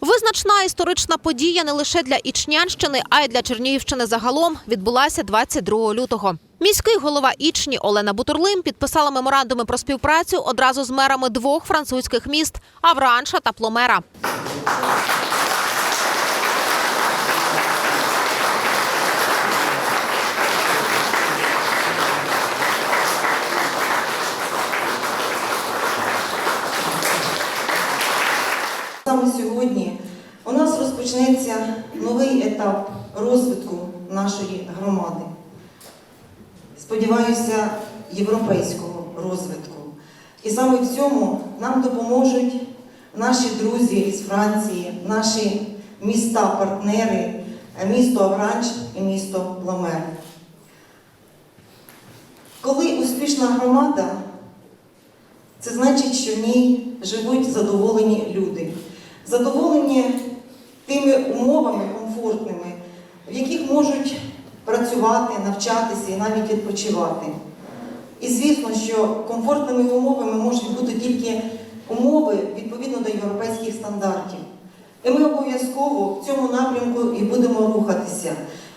Визначна історична подія не лише для Ічнянщини, а й для Чернігівщини загалом відбулася 22 лютого. Міський голова Ічні Олена Бутурлим підписала меморандуми про співпрацю одразу з мерами двох французьких міст Авранша та Пломера. Саме сьогодні у нас розпочнеться новий етап розвитку нашої громади. Сподіваюся, європейського розвитку. І саме в цьому нам допоможуть наші друзі із Франції, наші міста-партнери, місто Авранч і місто Ламер. Коли успішна громада, це значить, що в ній живуть задоволені люди. Задоволені тими умовами комфортними, в яких можуть працювати, навчатися і навіть відпочивати. І звісно, що комфортними умовами можуть бути тільки умови відповідно до європейських стандартів. І ми обов'язково в цьому напрямку і будемо рухатися.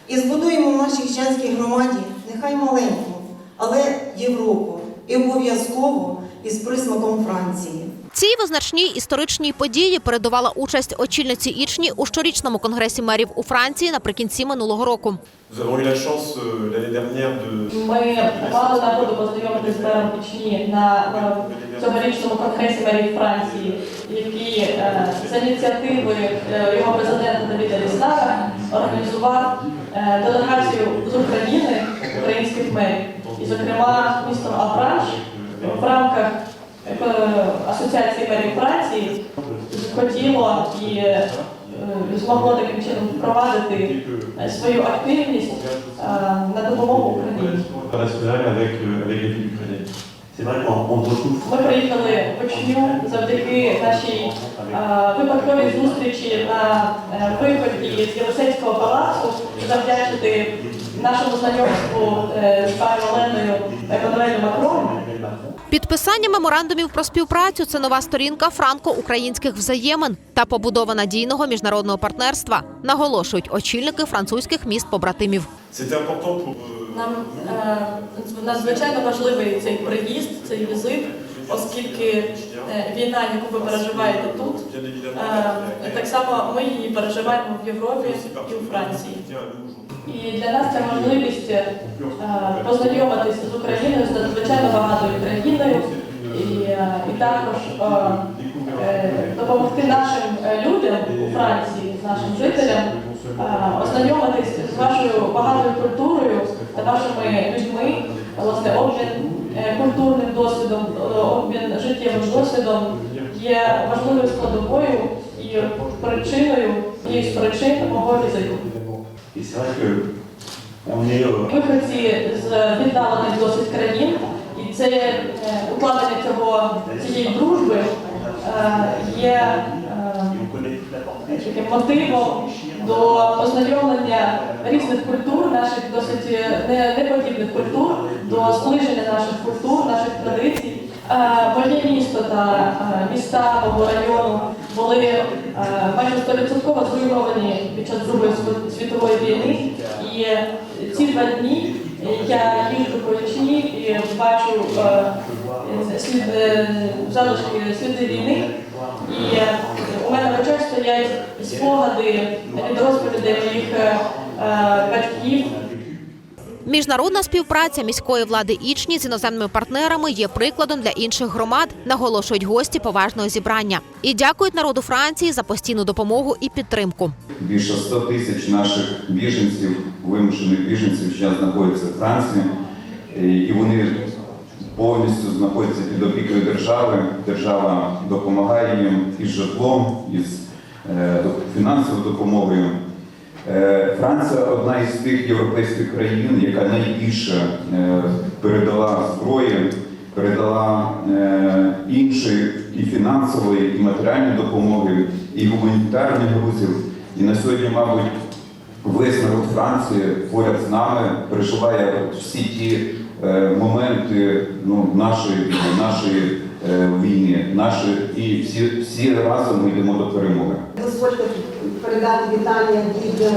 І збудуємо в нашій хрещанській громаді нехай маленьку, але Європу. І обов'язково із присмаком Франції. Цій визначній історичній події передувала участь очільниці Ічні у щорічному конгресі мерів у Франції наприкінці минулого року. Ми мали нагоду познайомитися з мером Пічні на цьогорічному конгресі мерів Франції, який е, з ініціативи його президента Давіда Ліснара організував делегацію з України українських мерів, і, зокрема, місто Авранж в рамках Асоціації мерів Франції хотіло і е, змогло таким чином впровадити е, свою активність е, на допомогу Україні. Ми приїхали в Очню завдяки нашій е, випадковій зустрічі на е, виході з Єлисейського палацу завдячити нашому знайомству е, з пані Оленою Еммануелю Макроном. Підписання меморандумів про співпрацю це нова сторінка франко-українських взаємин та побудова надійного міжнародного партнерства, наголошують очільники французьких міст побратимів. Euh, Нам е, надзвичайно важливий цей приїзд, цей візит, оскільки е, війна, яку ви переживаєте тут, е, так само ми її переживаємо в Європі і у Франції. І для нас це можливість е, познайомитися з Україною, з надзвичайно багатою країною, і, і також допомогти нашим людям у Франції, нашим жителям, ознайомитись з вашою багатою культурою та вашими людьми, власне, обмін культурним досвідом, життєвим досвідом є важливою складовою і причиною, однією з причин мого візиту. Виходці з віддалених досить країн, і це е, укладення цього цієї дружби е, є е, мотивом до познайомлення різних культур, наших досить не- неподібних культур, до зближення наших культур, наших традицій. Е, Моє місто та е, міста мого району були е, майже 100% зруйновані під час Другої світ- світової війни. І ці два дні я їжджу по Ічні і бачу е, слід, е, залишки сліди війни. І е, у мене в очах стоять спогади від розповідей моїх е, е, батьків. Міжнародна співпраця міської влади Ічні з іноземними партнерами є прикладом для інших громад, наголошують гості поважного зібрання. І дякують народу Франції за постійну допомогу і підтримку. Більше 100 тисяч наших біженців, вимушених біженців, зараз знаходяться в Франції, І- і вони повністю знаходяться під опікою держави. Держава допомагає їм із житлом, із е, фінансовою допомогою. Е, Франція одна із тих європейських країн, яка найбільше е, передала зброї, передала е, іншої і фінансової, і матеріальної допомоги, і гуманітарних грузів. І на сьогодні, мабуть, весь народ Франції поряд з нами переживає всі ті моменти ну, нашої, нашої е, в війні. Наші і всі, всі разом ми йдемо до перемоги. Дозвольте передати вітання від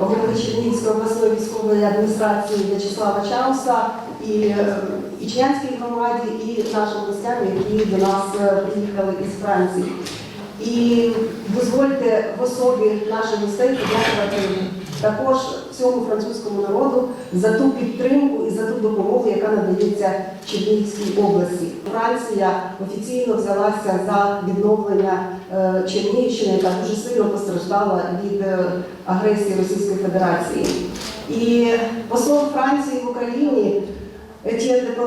голови Чернігівської обласної військової адміністрації В'ячеслава Чауса і е, Ічнянській громаді, і нашим гостям, які до нас е, приїхали із Франції. І дозвольте в особі наших гостей подякувати також всьому французькому народу за ту підтримку і за ту допомогу, яка надається Чернігівській області. Франція офіційно взялася за відновлення е, Чернігівщини, яка дуже сильно постраждала від е, агресії Російської Федерації. І посол Франції в Україні Етьєн де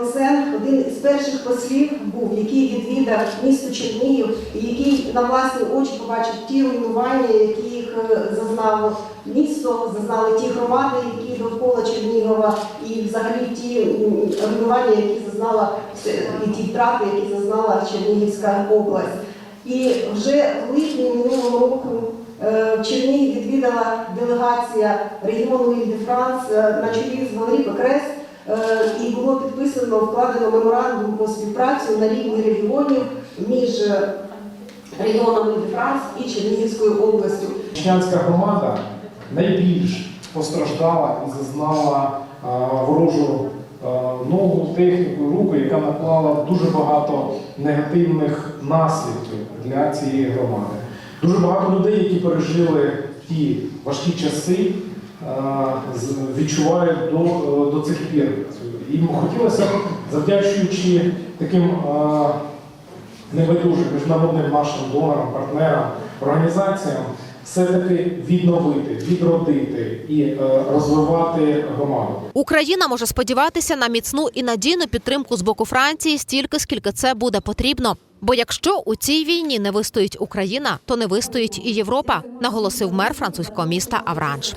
один із перших послів був, який відвідав місто Чернігів, який на власні очі побачив ті руйнування, яких е, зазнало місто, зазнали ті громади, які довкола Чернігова, і взагалі ті руйнування, які зазнала і ті втрати, які зазнала Чернігівська область. І вже в липні минулого року е, в Чернігів відвідала делегація регіону Іль-де-Франс е, на чолі з Валерій Пекрес, Е, і було підписано вкладено меморандум по співпрацю на рівні регіонів між е, регіоном Іль-де-Франс і Чернігівською областю. Чечнянська громада найбільш постраждала і зазнала ворожу нову техніку руку, яка наклала дуже багато негативних наслідків для цієї громади. Дуже багато людей, які пережили ті важкі часи, відчувають до, до цих пір. Їм хотілося завдячуючи таким небайдужим міжнародним нашим донорам, партнерам, організаціям все-таки відновити, відродити і е, розвивати громаду. Україна може сподіватися на міцну і надійну підтримку з боку Франції стільки, скільки це буде потрібно. Бо якщо у цій війні не вистоїть Україна, то не вистоїть і Європа, наголосив мер французького міста Авранж.